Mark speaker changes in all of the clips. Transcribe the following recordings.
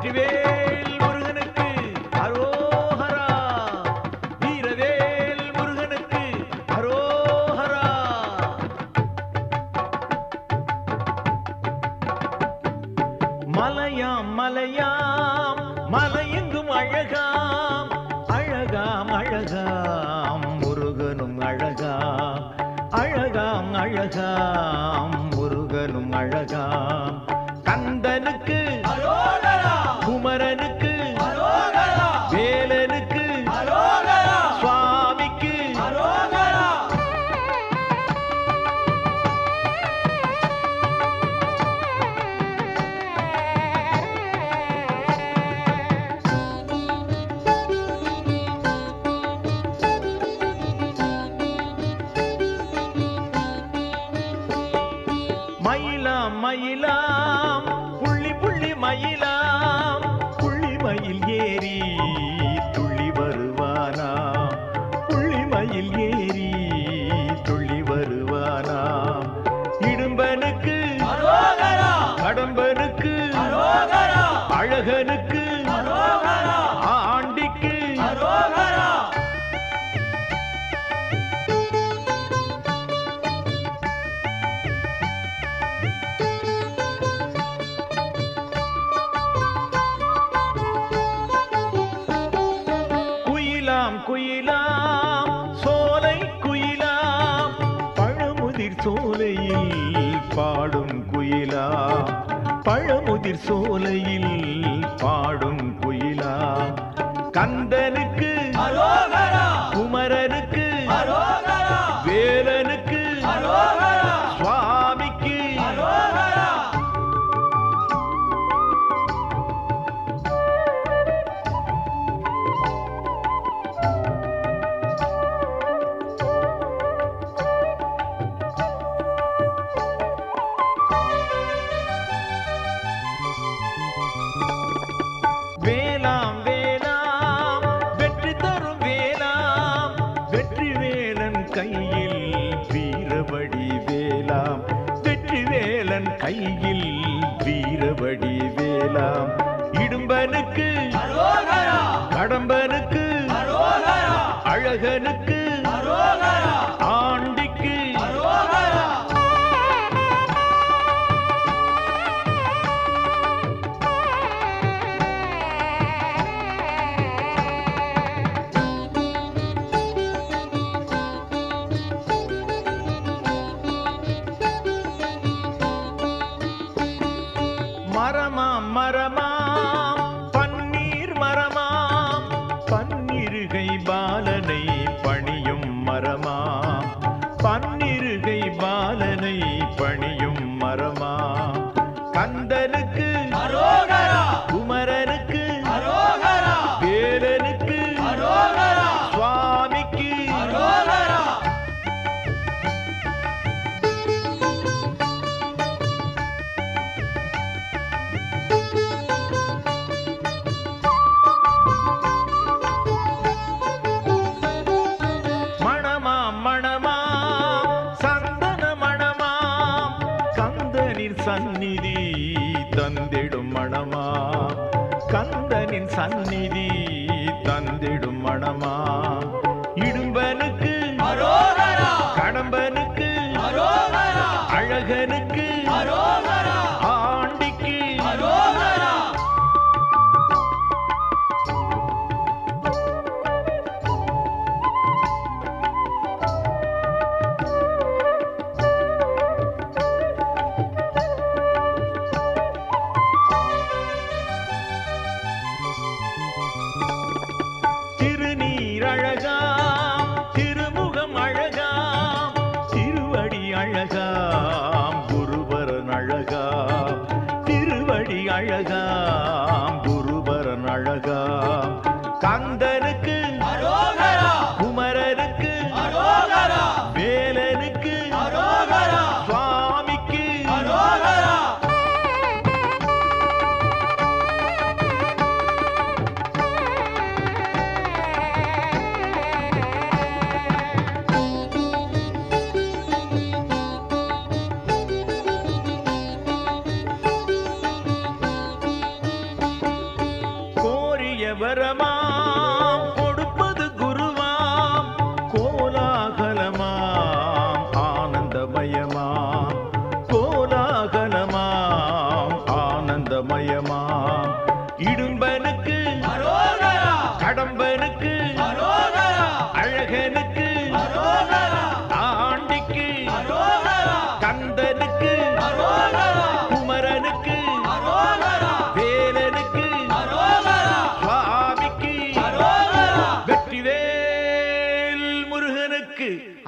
Speaker 1: வெற்றிவேல் முருகனுக்கு அரோஹரா. வீரவேல் முருகனுக்கு அரோஹரா. மலையாம் மலையாம் மலையெங்கும் அழகாம். அழகாம் அழகாம் முருகனும் அழகாம். அழகாம் அழகாம். குமரனுக்கு வேலனுக்கு சுவாமிக்கு. மயிலாம் மயிலாம் புள்ளி புள்ளி மயிலா. el பழமுதிர் சோலையில் பாடும் குயிலா. பழமுதிர் சோலையில் பாடும் குயிலா. கந்தனுக்கு பரமா சந்நிதி தந்திடும் மணமா கந்தனின் சந்நிதி தந்திடும் மணமா அழகா. கந்தனுக்கு பரமா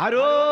Speaker 1: আরো